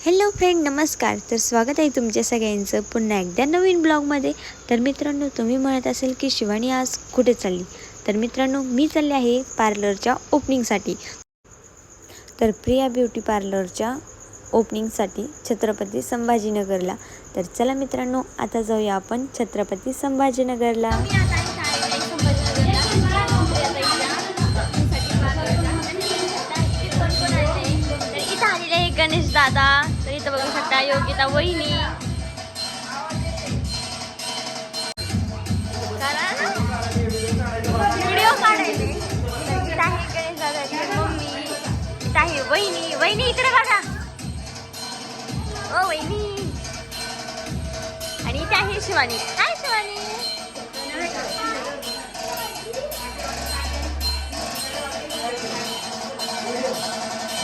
Hello friend नमस्कार. तर स्वागत आहे तुमच्या सगळ्यांचं पुन्हा एकदा नवीन ब्लॉगमध्ये. तर मित्रांनो तुम्ही म्हणत असेल की शिवानी आज कुठे चालली? तर मित्रांनो मी चालले आहे पार्लरच्या ओपनिंगसाठी. तर प्रिया ब्युटी पार्लरच्या ओपनिंगसाठी छत्रपती संभाजीनगरला. तर चला मित्रांनो आता जाऊया आपण छत्रपती संभाजीनगरला. आहे गणेश दादा तर इथं बघू शकता योगिता वहिनी व्हिडिओ काढायचे तर इथं आहे गणेश दादाची मम्मी इथं आहे वहिनी वहिनी इकडे बघा ओ वहिनी आणि इथे आहे शिवानी काय शिवानी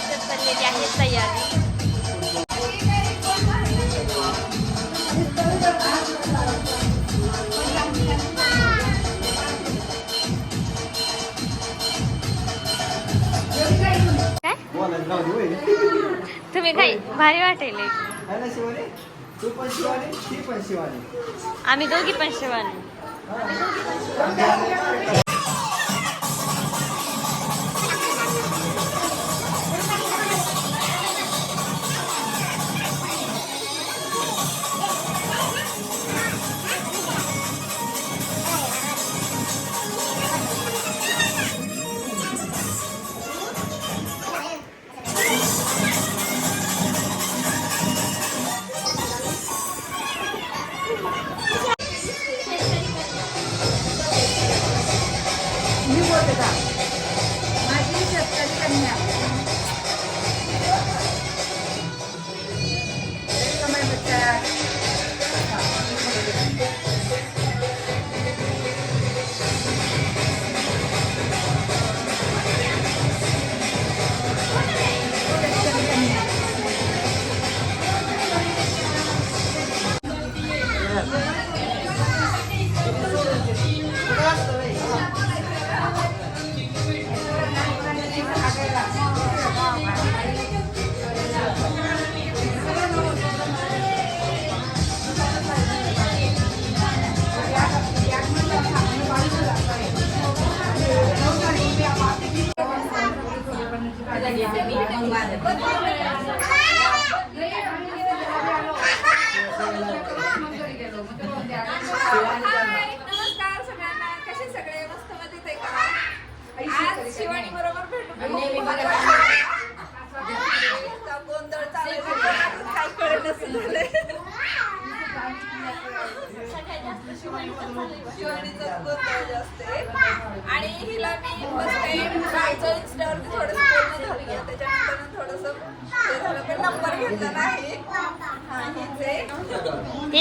इथं चाललेली आहे तयारी तुम्ही काय भारी वाटेल तू पण शिवानी ती पण शिवानी. आम्ही दोघी पण शिवानी.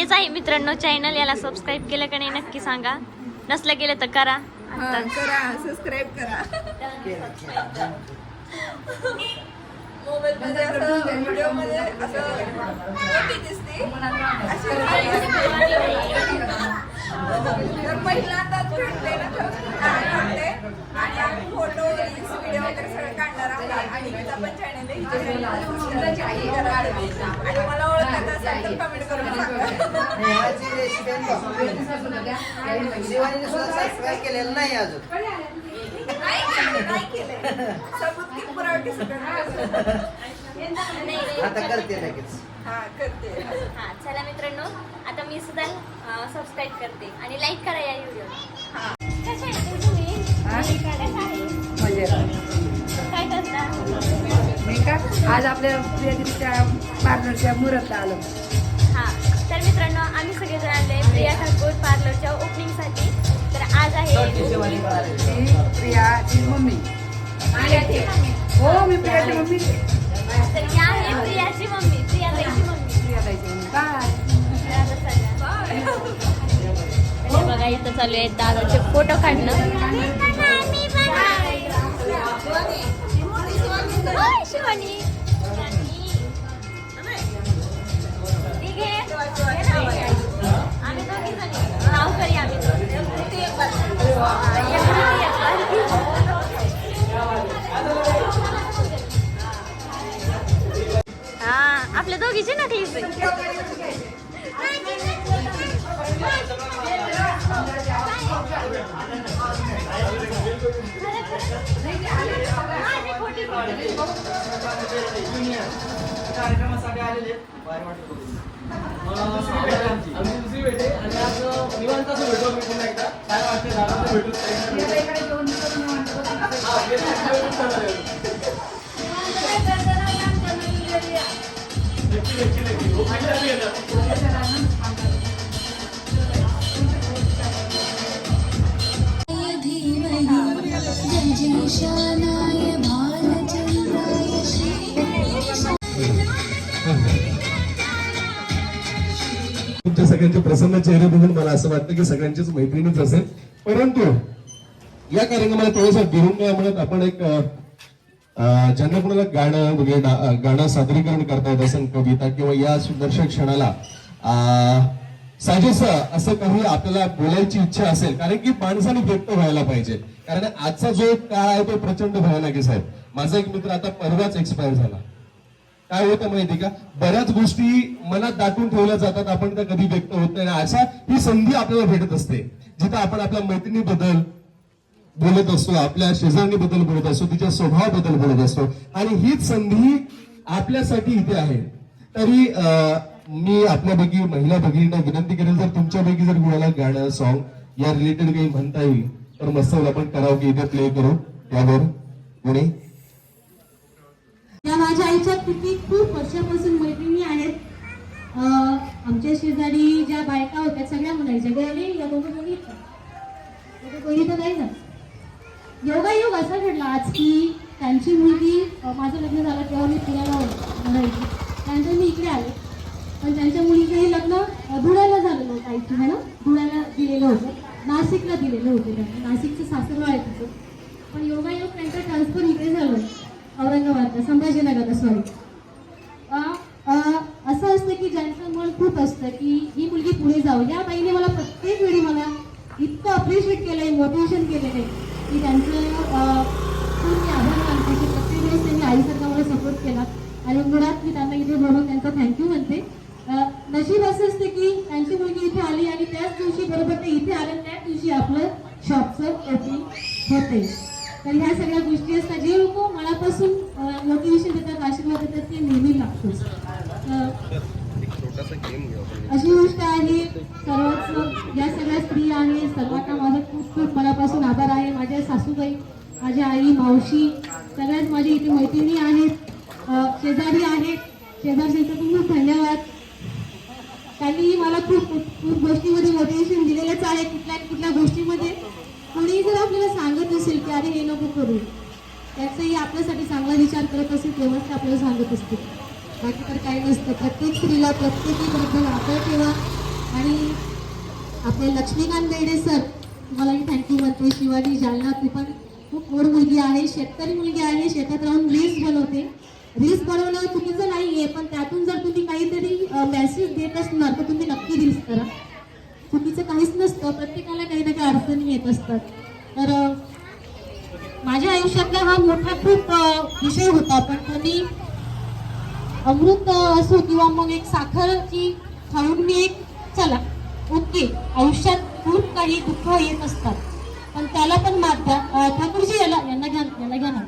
आहे तेच आहे. मित्रांनो चॅनल याला सबस्क्राईब केलं का नाही नक्की सांगा. नसलं केलं तर करा. करा सबस्क्राईब करा. मोबाईल मध्ये असं व्हिडिओमध्ये असं दिसते. पहिल्यांदाच ना. आणि आम्ही फोटो रील्स व्हिडिओ वगैरे सगळं काढणार आहोत. आणि हिचा पण चॅनल आहे हिच्या. आणि मला ओळखत असेल तर कमेंट करून सांगा. ह्याची रेसिपी शिवानीने सुद्धा सबस्क्राईब केलेलं नाही अजून. नाही केलं नाही केलंय सबूत की पुरावटी सगळं. आता करते लगेच. हा करते. हा चला मित्रांनो आता मी सुद्धा सबस्क्राईब करते. आणि लाईक करा या व्हिडिओ म्हणजे? काय करता मी का आज आपल्या प्रियदीच्या पार्लरच्या मुहूर्तला आलो. हा. तर मित्रांनो आम्ही सगळेजण आले प्रिया ठाकूर पार्लरच्या ओपनिंगसाठी तर आज आहे प्रियाची मम्मी. हो मी प्रियाची मम्मी. तर ही आहे प्रियाची मम्मी प्रिया ताईची मम्मी. प्रियाताईची मम्मी बाय. हे बघा इथं चालू आहे दादाचे फोटो काढणं. दोघीचे नकलीच कार्यक्रमासाठी आलेले बाहेर दुसरी भेट प्रसन्न चेहरे बघून मला असं वाटतं की सगळ्यांचीच मैत्रिणीच असेल. परंतु या कार्यक्रमाला थोडंसं भिरून म्हणत आपण एक ज्यांना कोणाला गाणं वगैरे गाणं सादरीकरण करता येत असेल कविता किंवा या सुदर्शक क्षणाला साजेस असं काही आपल्याला बोलायची इच्छा असेल कारण की माणसाने व्यक्त व्हायला पाहिजे. कारण आजचा जो काळ आहे तो प्रचंड भयानक आहे साहेब. माझा एक मित्र आता परवाच एक्सपायर झाला. काय होतं माहिती का? बऱ्याच गोष्टी मनात दाटून ठेवल्या जातात आपण त्या कधी व्यक्त होत नाही. अशा ही संधी आपल्याला भेटत असते. जिथं आपण आपल्या मैत्रिणीबद्दल बोलत असतो आपल्या शेजारणीबद्दल बोलत असतो तिच्या स्वभावाबद्दल बोलत असतो. आणि हीच संधी आपल्यासाठी इथे आहे. तरी अं, मी आपल्यापैकी महिला भगिनींना विनंती करेल जर तुमच्यापैकी जर कुणाला गाणं सॉन्ग या रिलेटेड काही म्हणता येईल तर मस्त आपण करावं इथे प्ले करू. त्यावर. कोणी या माझ्या आईच्या किती खूप वर्षापासून मैत्रिणी आहेत. आमच्या शेजारी ज्या बायका होत्या सगळ्या म्हणायच्या गेले या दोघं मुली कोणी तर नाही ना. योगायोग असा घडला आज की त्यांची मुलगी माझं लग्न झालं तेव्हा मी पुण्याला म्हणायची. त्यानंतर मी इकडे आले. पण त्यांच्या मुलीचंही लग्न धुळ्याला झालेलं होतं आईची म्हणून धुळ्याला दिलेलं होतं. नाशिकला दिलेलं होतं त्यांना. नाशिकचं सासरवाड आहे तिचं पण योगायोग त्यांचा ट्रान्सफर औरंगाबादला संभाजीनगरला सॉरी असं असतं की ज्यांचं मन खूप असतं की ही मुलगी पुढे जाऊ. या बाईने मला प्रत्येक वेळी मला इतकं अप्रिशिएट केलंय मोटिवेशन केलेलं आहे की त्यांचं खूप मी आभार मानते की प्रत्येक वेळेस त्यांनी आईसारखा मला सपोर्ट केला. आणि मुळात मी त्यांना इथे बोलून त्यांचा थँक्यू म्हणते. नशीब असं असतं की त्यांची मुलगी इथे आली आणि त्याच दिवशी बरोबर ते इथे आले त्याच दिवशी आपलं शॉपचं ओपनिंग होते. तर ह्या सगळ्या गोष्टी असतात. जे लोक मनापासून मोटिवेशन देतात आशीर्वाद देतात ते नेहमी लागतो अशी गोष्ट आहे सर्वच या सगळ्या स्त्री आहे सर्वांना माझं खूप खूप मनापासून आभार आहे. माझ्या सासूबाई माझ्या आई मावशी सगळ्याच माझी इथे मैत्रिणी आहेत शेजारी आहेत. शेजारी खूप खूप धन्यवाद. त्यांनीही मला खूप खूप गोष्टीमध्ये मोटिवेशन दिलेलंच आहे कुठल्या कुठल्या गोष्टीमध्ये कोणी जर आपल्याला सांगत असेल की अरे हे नको करू. त्याचाही आपल्यासाठी चांगला विचार करत असेल तेव्हाच ते आपल्याला सांगत असते बाकी तर काही नसतं. प्रत्येक स्त्रीला प्रत्येकीबद्दल आदर ठेवा. आणि आपले लक्ष्मीकांत बेडे सर तुम्हालाही थँक्यू म्हणते शिवाजी जालना ती पण खूप गोड मुलगी आहे शेतकरी मुलगी आहे. शेतात राहून रील्स बनवते. रील्स बनवणं चुकीचं नाही आहे पण त्यातून जर तुम्ही काहीतरी मेसेज देत असणार तर तुम्ही नक्की रील्स करा. चुकीचं काहीच नसतं. प्रत्येकाला काही ना काही अडचणी येत असतात. तर माझ्या आयुष्यातला हा मोठा खूप विषय होता पण तो अमृत असो किंवा मग एक साखरची खाऊन मी एक चला ओके आयुष्यात खूप काही दुःख येत असतात. पण त्याला पण मात द्या. ठाकूरजी याला यांना घ्या याला घ्या ना.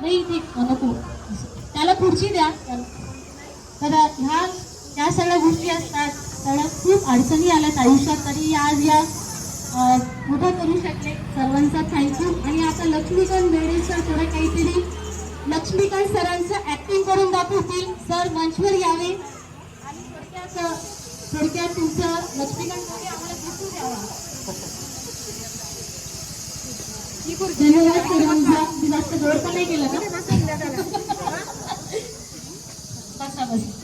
नाही ते नको. त्याला खुर्ची द्या. तर ह्या त्या सगळ्या गोष्टी असतात. सगळ्या खूप अडचणी आल्यात आयुष्यात. तरी आज या उभं करू शकले. सर्वांचा थँक्यू आणि आता लक्ष्मीकांत बेडे सर थोडं काहीतरी लक्ष्मीकांत सरांचं ऍक्टिंग करून दाखवतील. सर मंचवर यावे. आणि थोडक्यात थोडक्यात तुमचं लक्ष्मीकांत बेडे आम्हाला दिसू द्यावा धन्यवाद सर्वांचा मी जास्त जोर पण नाही केलं का बसा बसा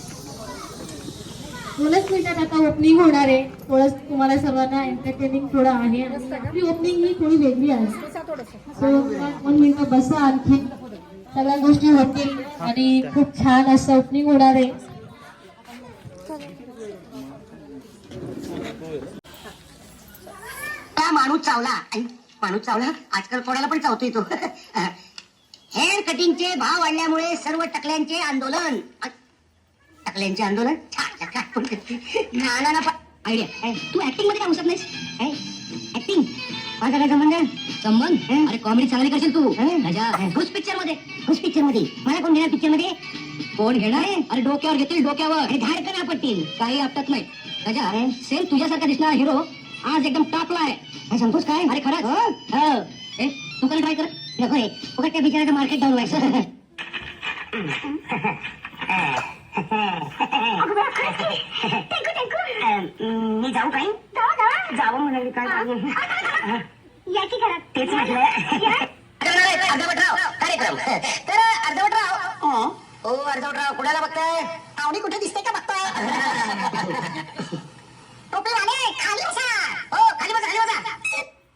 दोनच मिनिटात आता ओपनिंग होणार आहे. थोडंच तुम्हाला सर्वांना एंटरटेनिंग थोडं आहे. आणि आपली ओपनिंग ही थोडी वेगळी आहे. सो मिनिट बसा आणखी. सगळ्या गोष्टी होतील. आणि खूप छान असं ओपनिंग होणार आहे. माणूस चावला. माणूस चावला? आजकाल कोणाला पण चावतोय तो. हेअर कटिंगचे भाव वाढल्यामुळे सर्व टकल्यांचे आंदोलन. अ- टाकल्यांचे आंदोलन? छान. ना आयडिया तू ऍक्टिंगमध्ये काय नाहीस? ऍक्टिंग माझा काय संबंध? संबंध? अरे कॉमेडी चांगली करशील तू. राजा घुस पिक्चरमध्ये. घुस पिक्चरमध्ये. मला कोण घेणार पिक्चरमध्ये? कोण घेणार? अरे डोक्यावर घेतील डोक्यावर. धाडकन आपटतील. काही आपटत नाही. राजा सेम तुझ्यासारखा दिसणार हिरो आज एकदम टॉपला आहे. काय? अरे खरंच? हो. ए, तू पण ट्राय कर? नको रे. फुकट त्या बिचाराचं मार्केट डाऊन व्हायचं. मी जाऊ काही जावं म्हणाली काय याची घरात तेच म्हटलं अर्धवटराव कार्यक्रम तर अर्धवटराव हो अर्धवटराव कुणाला बघताय आवडी कुठे दिसते का बघताय टोपीवाले खाली बसा हो खाली बसा खाली बसा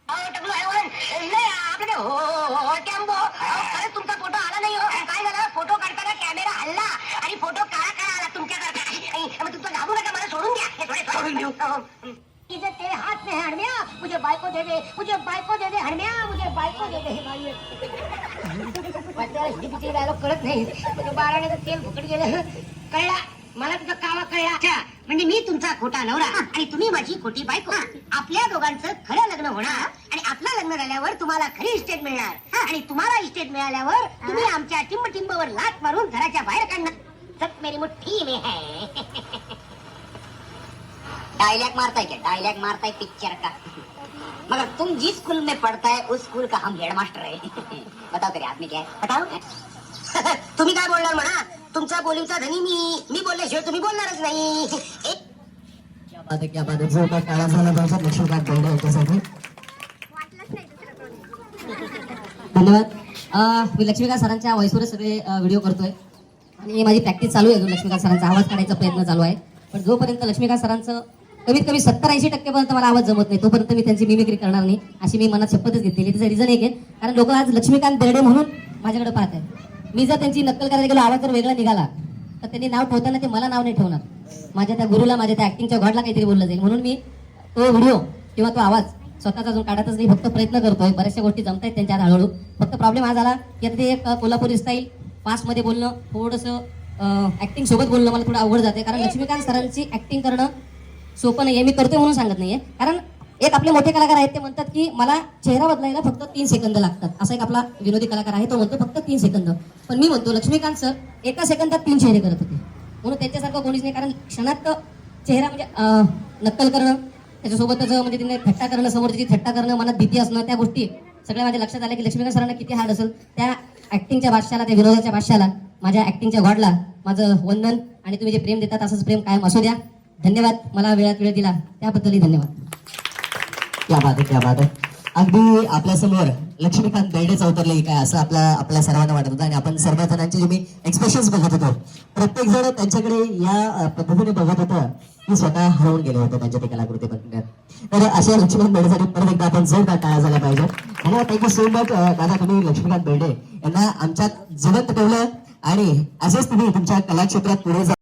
अहो, टकलू हॅलोवन. नाही, आपलं ते हो हो हो टॅम्बो अहो, खरंच तुमचा फोटो आला नाही हो काय झालं फोटो काढताना कॅमेरा हल्ला आणि फोटो काळा काळा आला तुमच्यासारखा आई, मग तुमचं घाबरू नका मला सोडून द्या हे थोडे सोडून देऊ अहो. इज्जत तेरे हाथ में है हरम्या मुझे बायको दे दे मुझे बायको दे दे हरम्या मुझे बायको दे दे हे बाई. वाटतं हिंदीचे डायलॉग कळत नाही. तुझं बाराण्याचं तेल फुकट गेलं. कळला. मला तुझा कावा कळला. अच्छा, म्हणजे मी तुमचा खोटा नवरा आणि तुम्ही माझी खोटी बायको. आपल्या दोघांचं खरं लग्न होणार आणि आपलं लग्न झाल्यावर तुम्हाला खरी इस्टेट मिळणार. आणि तुम्हाला इस्टेट मिळाल्यावर तुम्ही आमच्या टिंब टिंबवर लात मारून घराच्या बाहेर काढणार. सब मेरी मुट्ठी में है डायलॉग मारता है क्या डायलॉग मारता है पिक्चर का? मगर तुम जिस स्कूल में पढ़ता है उस स्कूल का हम हेड मास्टर है। बताओ तेरे आदमी काय क्या है? बताओ। तुम्ही काय बोलणार हो म्हणा तुमचा बोलीचा धनी मी? मी बोलल्याशिवाय तुम्ही बोलणारच नाही। एक बात क्या बात झाला लक्ष्मीकांत यांच्यासाठी धन्यवाद। अं, मी लक्ष्मीकांत सरांच्या व्हॉइसवर सगळे व्हिडिओ करतोय. आणि माझी प्रॅक्टिस चालू आहे अजून लक्ष्मीकांत सरांचा. आवाज काढायचा प्रयत्न चालू आहे. पण जोपर्यंत लक्ष्मीकांत सरांचं कमीत कमी सत्तर ऐंशी टक्केपर्यंत मला आवाज जमत नाही. तोपर्यंत मी त्यांची मिमिक्री करणार नाही. अशी मी मनात शपथच घेतलेली त्याचं रिझन एक आहे. कारण लोक आज लक्ष्मीकांत बेर्डे म्हणून माझ्याकडे पाहत आहेत. मी जर त्यांची नक्कल करायला गेलो आवाज जर वेगळा निघाला तर त्यांनी नाव ठेवताना ते मला नाव नाही ठेवणार. माझ्या त्या गुरुला माझ्या त्या ऍक्टिंगच्या गॉडला काहीतरी बोललं जाईल. म्हणून मी तो व्हिडिओ किंवा तो आवाज स्वतःचा अजून काढतच नाही फक्त प्रयत्न करतोय. बऱ्याचशा गोष्टी जमत आहेत त्यांच्या हळूहळू. फक्त प्रॉब्लेम हा झाला की आता ते एक कोल्हापूर कोल्हापुरी स्टाईल फास्टमध्ये बोलणं थोडंसं ऍक्टिंग सोबत बोलणं मला थोडं अवघड जाते कारण लक्ष्मीकांत सरांची ऍक्टिंग करणं सोपं नाहीये. मी करतोय म्हणून सांगत नाहीये. कारण एक आपले मोठे कलाकार आहेत ते म्हणतात की मला चेहरा बदलायला फक्त तीन सेकंद लागतात. असा एक आपला विनोदी कलाकार आहे तो म्हणतो फक्त तीन सेकंद. पण मी म्हणतो लक्ष्मीकांत सर एका सेकंदात तीन चेहरे करत होते. म्हणून त्यांच्यासारखं कोणीच नाही. कारण क्षणात चेहरा म्हणजे नक्कल करणं त्याच्यासोबतच म्हणजे तिने थट्टा करणं समोरची थट्टा करणं मनात भीती असणं त्या गोष्टी सगळ्या माझ्या लक्षात आल्या की लक्ष्मीकांत सरांना किती हार्ड असेल. त्या ऍक्टिंगच्या भाषाला त्या विनोदाच्या भाषाला माझ्या ऍक्टिंगच्या गॉडला माझं वंदन आणि तुम्ही जे प्रेम देतात असंच प्रेम कायम असू द्या. धन्यवाद. मला वेळात वेळ दिला. त्याबद्दलही धन्यवाद. क्या बात क्या बात अगदी आपल्यासमोर लक्ष्मीकांत बेर्डेच अवतरले काय असं आपल्या आपल्या सर्वांना वाटत होतं आणि आपण सर्व जणांचे जे मी एक्सप्रेशन्स बघत होतो प्रत्येक जण त्यांच्याकडे या पद्धतीने बघत होतं की स्वतः हरवून गेले होते त्यांच्या ते कलाकृती बघण्यात. तर अशा लक्ष्मीकांत बेर्डेसाठी परत एकदा आपण जोरदार टाळ्या झाला पाहिजे धन्यवाद थँक्यू सो मच दादा तुम्ही लक्ष्मीकांत बेर्डे यांना आमच्यात जिवंत ठेवलं आणि असेच तुम्ही तुमच्या कलाक्षेत्रात पुढे जा